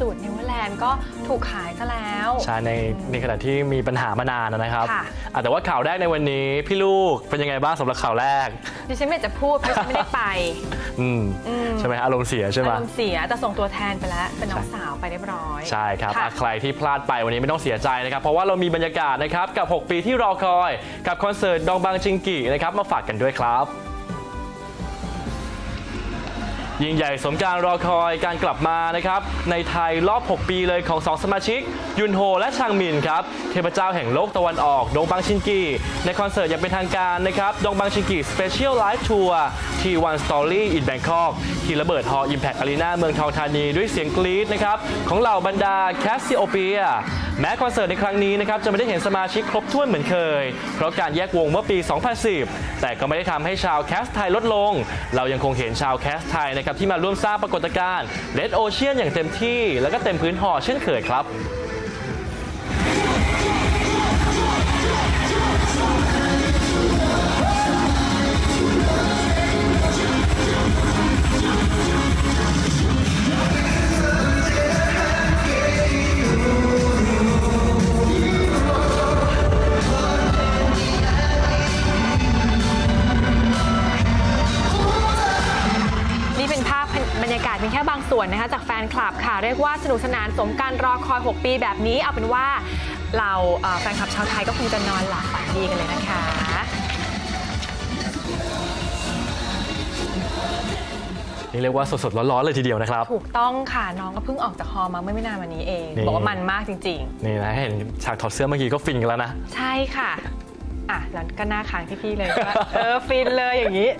สูตรนิวแลนด์ก็ถูกขายซะแล้ว ใช่ในในขณะที่มีปัญหามานานนะครับค่ะ อะแต่ว่าข่าวแรกในวันนี้พี่ลูกเป็นยังไงบ้างสำหรับข่าวแรก ดิฉันไม่อยากจะพูดเพราะฉันไม่ได้ไป อืมอืม ใช่ไหมฮะอารมณ์เสียใช่ไหม อารมณ์เสียแต่ส่งตัวแทนไปแล้ว เป็นน้องสาวไปเรียบร้อยใช่ครับค่ะอะใครที่พลาดไปวันนี้ไม่ต้องเสียใจนะครับ เพราะว่าเรามีบรรยากาศนะครับ กับ 6 ปีที่รอคอย กับคอนเสิร์ตดองบางจิงกินะครับ มาฝากกันด้วยครับ ยิ่งใหญ่สมการรอคอยการกลับมานะครับในไทยรอบ 6 ปีเลยของ 2 สมาชิก ยุนโฮและชางมินครับเทพเจ้าแห่งโลกตะวันออกดงบางชินกีในคอนเสิร์ตอย่างเป็นทางการนะครับดงบางชินกีสเปเชียลไลฟ์ทัวร์ที่ One Story in Bangkok ที่ระเบิดฮอล Impact Arena เมืองทองธานีด้วยเสียงกรี๊ดนะครับของเหล่าบรรดาแคสซิโอเปีย แม้คอนเสิร์ตในครั้งนี้นะครับจะไม่ได้เห็นสมาชิกครบถ้วนเหมือนเคย เพราะการแยกวงเมื่อปี 2010 แต่ก็ไม่ได้ทำให้ชาวแคสไทยลดลง เรายังคงเห็นชาวแคสไทยนะครับที่มาร่วมสร้างปรากฏการณ์เลดโอเชียนอย่างเต็มที่ แล้วก็เต็มพื้นหอเช่นเคยครับาพบรรยากาศเพียงแค่บางส่วนนะคะจากแฟนคลับค่ะ เรียกว่าสนุกสนานสมการรอคอย 6 ปีแบบนี้ เอาเป็นว่าเราเอ่อแฟนคลับชาวไทยก็คงจะนอนหลับฝันดีกันเลยนะคะนี่เรียกว่าสดๆ ร้อนๆ เลยทีเดียวนะครับ ถูกต้องค่ะ น้องก็เพิ่งออกจากฮอมาเมื่อไม่นานมานี้เองนี่บอกว่ามันมากจริงนี่นะเห็นฉากถอดเสื้อเมื่อกี้ก็ฟินกันแล้วนะๆใช่ค่ะ อะแล้วก็หน้าค้างที่พี่เลยว่าเออฟินเลยอย่างนี้